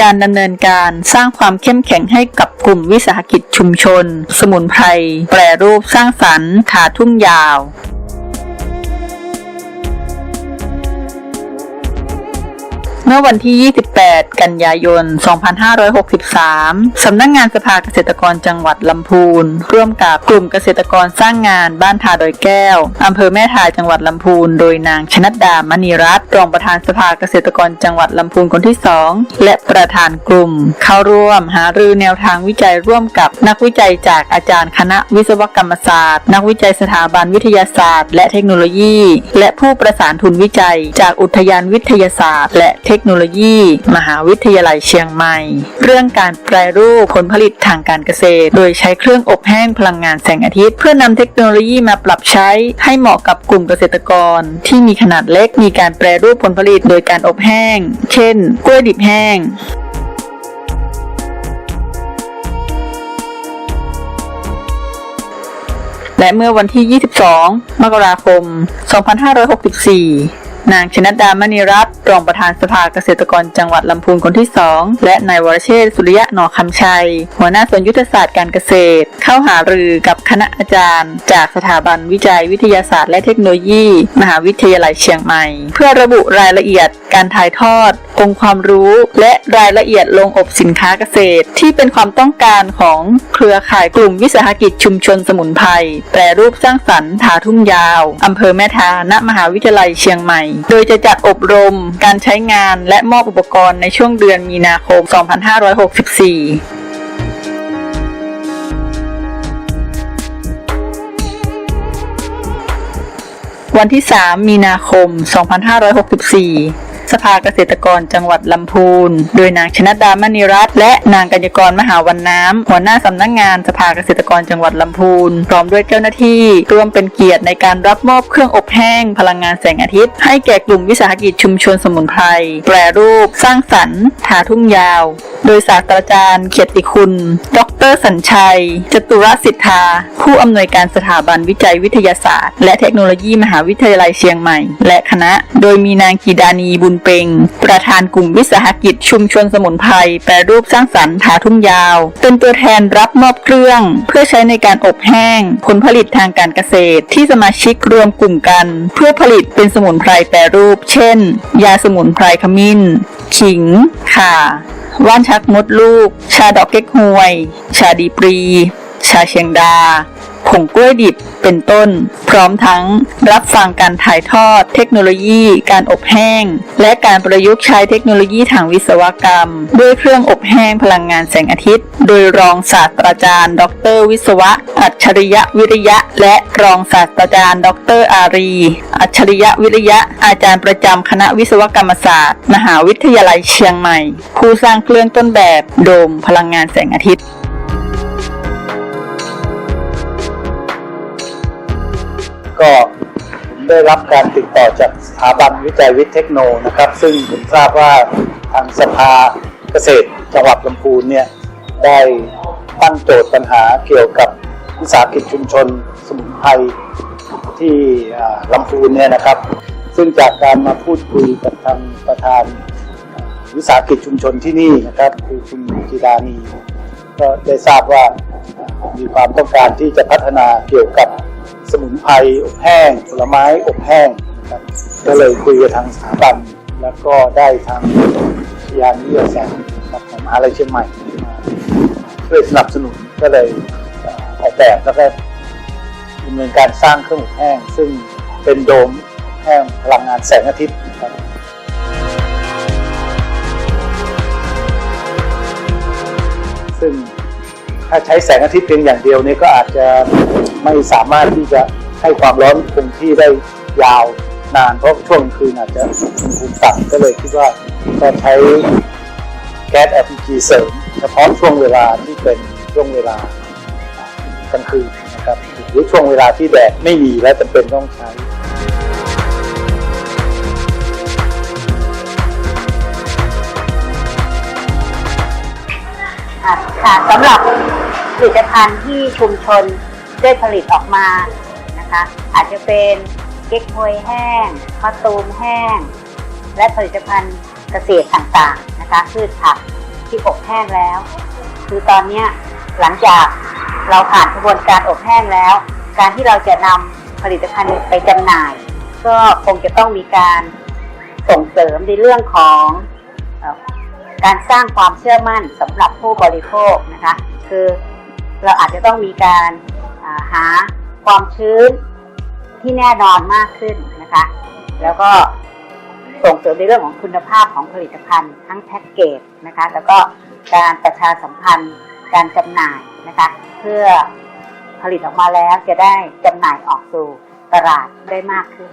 การดำเนินการสร้างความเข้มแข็งให้กับกลุ่มวิสาหกิจชุมชน สมุนไพร แปรรูปสร้างสรรค์ถาทุ่งยาว เมื่อวันที่ 28 กันยายน 2563 สำนักงานสภาเกษตรกรจังหวัดลำพูน ร่วมกับกลุ่มเกษตรกรสร้างงานบ้านทาดอยแก้ว อำเภอแม่ทาจังหวัดลำพูน โดยนางชนัดดามณีรัตน์ รองประธานสภาเกษตรกรจังหวัดลำพูนคนที่ 2 และประธานกลุ่ม เข้าร่วมหารือแนวทางวิจัยร่วมกับนักวิจัยจากอาจารย์คณะวิศวกรรมศาสตร์ นักวิจัยสถาบันวิทยาศาสตร์ และเทคโนโลยี และผู้ประสานทุนวิจัย จากอุทยานวิทยาศาสตร์ และเทคคโนโลยี มหาวิทยาลัยเชียงใหม่ เรื่องการแปรรูปผลผลิตทางการเกษตร โดยใช้เครื่องอบแห้งพลังงานแสงอาทิตย์ เพื่อนำเทคโนโลยีมาปรับใช้ให้เหมาะกับกลุ่มเกษตรกร ที่มีขนาดเล็กมีการแปรรูปผลผลิตโดยการอบแห้ง เช่น กล้วยดิบแห้งและเมื่อวันที่ 22 มกราคม 2564 นางชนัดดามณีรัตน์รองประธานสภาเกษตรกรจังหวัดลำพูนคนที่ 2 และนายวรเชษสุริยะหนอคำชัย หัวหน้าส่วนยุทธศาสตร์การเกษตร เข้าหารือกับคณะอาจารย์ จากสถาบันวิจัยวิทยาศาสตร์และเทคโนโลยี มหาวิทยาลัยเชียงใหม่ เพื่อระบุรายละเอียดการถ่ายทอด องค์ความรู้ และรายละเอียดลงอบสินค้าเกษตร ที่เป็นความต้องการของเครือข่ายกลุ่มวิสาหกิจชุมชนสมุนไพรแปรรูปสร้างสรรค์ถาทุ่งยาวอำเภอแม่ทาณมหาวิทยาลัยเชียงใหม่โดยจะจัดอบรมการใช้งานและมอบอุปกรณ์ในช่วงเดือนมีนาคม 2564วันที่ 3 มีนาคม 2564 สภาเกษตรกรจังหวัดลำพูน โดยนางชนะดามณีรัตน์และนางกัญญกรมหาวันน้ำหัวหน้าสำนักงงานสภาเกษตรกรจังหวัดลำพูน พร้อมด้วยเจ้าหน้าที่ร่วมเป็นเกียรติในการรับมอบเครื่องอบแห้ง พลังงานแสงอาทิตย์ ให้แก่กลุ่มวิสาหกิจชุมชนสมุนไพรแปรรูป สร้างสรรค์ถาทุ่งยาวโดยศาสตราจารย์เกียติคุณ ดรสัญชัย จตุรสิทธา ผู้อำนวยการสถาบันวิจัยวิทยาศาสตร์ และเทคโนโลยีมหาวิทยาลัยเชียงใหม่ และคณะ โดยมีนางกีดานีบุญเปง ประธานกลุ่มวิสาหกิจชุมชนสมุนไพรแปรรูปสร้างสรรค์ถาทุ่งยาว เป็นตัวแทนรับมอบเครื่อง เพื่อใช้ในการอบแห้ง ผลผลิตทางการเกษตร ที่สมาชิกรวมกลุ่มกัน เพื่อผลิตเป็นสมุนไพรแปรรูป เช่น ยาสมุนไพรขมิ้น ขิง ข่า ว่านชักมดลูก ชาดอกเก๊กฮวย ชาดีปรี ชาเชียงดา ผงกล้วยดิบเป็นต้น พร้อมทั้งรับฟังการถ่ายทอด เทคโนโลยี การอบแห้ง และการประยุกต์ใช้เทคโนโลยีทางวิศวกรรม ด้วยเครื่องอบแห้งพลังงานแสงอาทิตย์ โดยรองศาสตราจารย์ ดร วิศวะ อัจฉริยะวิริยะ และรองศาสตราจารย์ ดรอารี อัจฉริยะวิริยะ อาจารย์ประจำคณะวิศวกรรมศาสตร์ มหาวิทยาลัยเชียงใหม่ ผู้สร้างเครื่องต้นแบบโดมพลังงานแสงอาทิตย์ ก็ผมได้รับการติดต่อจากสถาบันวิจัยวิทย์เทคโนนะครับ ซึ่งผมทราบว่าทางสภาเกษตรจังหวัดลำพูนเนี่ยได้ตั้งโจทย์ปัญหาเกี่ยวกับวิสาหกิจชุมชนสมุนไพรที่ลำพูนเนี่ยนะครับ ซึ่งจากการมาพูดคุยกับทางประธานวิสาหกิจชุมชนที่นี่นะครับคือคุณกีดานีก็ได้ทราบว่ามีความต้องการที่จะพัฒนาเกี่ยวกับ สมุนไพรอบแห้ง ผลไม้อบแห้งนะครับก็เลยคุยกับทางสถาบัน แล้วก็ได้ทางยานวิทยาศาสตร์นะครับของมหาลัยเชียงใหม่มาช่วยสนับสนุนก็เลยออกแบบแล้วก็ดำเนินการสร้างเครื่องอบแห้ง ซึ่งเป็นโดมแห้งพลังงานแสงอาทิตย์นะครับซึ่ง ถ้าใช้แสงอาทิตย์เพียงอย่างเดียวเนี่ยก็อาจจะไม่สามารถที่จะให้ความร้อนคงที่ได้ยาวนานเพราะช่วงคืนอาจจะอุณหภูมิต่ำก็เลยคิดว่าก็ใช้แก๊ส LPG เสริมเฉพาะช่วงเวลาที่เป็นช่วงเวลากลางคืนนะครับหรือช่วงเวลาที่แดดไม่มีและจำเป็นต้องใช้ค่ะสำหรับ ผลิตภัณฑ์ที่ชุมชนได้ผลิตออกมานะคะ อาจจะเป็นเก๊กฮวยแห้งมะตูมแห้ง และผลิตภัณฑ์เกษตรต่างๆนะคะพืชผักที่อบแห้งแล้ว คือตอนนี้หลังจากเราผ่านกระบวนการอบแห้งแล้ว การที่เราจะนำผลิตภัณฑ์ไปจำหน่าย ก็คงจะต้องมีการส่งเสริมในเรื่องของการสร้างความเชื่อมั่นสำหรับผู้บริโภคนะคะ คือ เราอาจจะต้องมีการาหาความชื้นที่แน่นอนมากขึ้นนะคะ แล้วก็ส่งเสริมในเรื่องของคุณภาพของผลิตภัณฑ์ทั้งแพ็กเกจนะคะ แล้วก็การประชาสัมพันธ์การจำหน่ายนะคะ เพื่อผลิตออกมาแล้วจะได้จำหน่ายออกสู่ตลาดได้มากขึ้น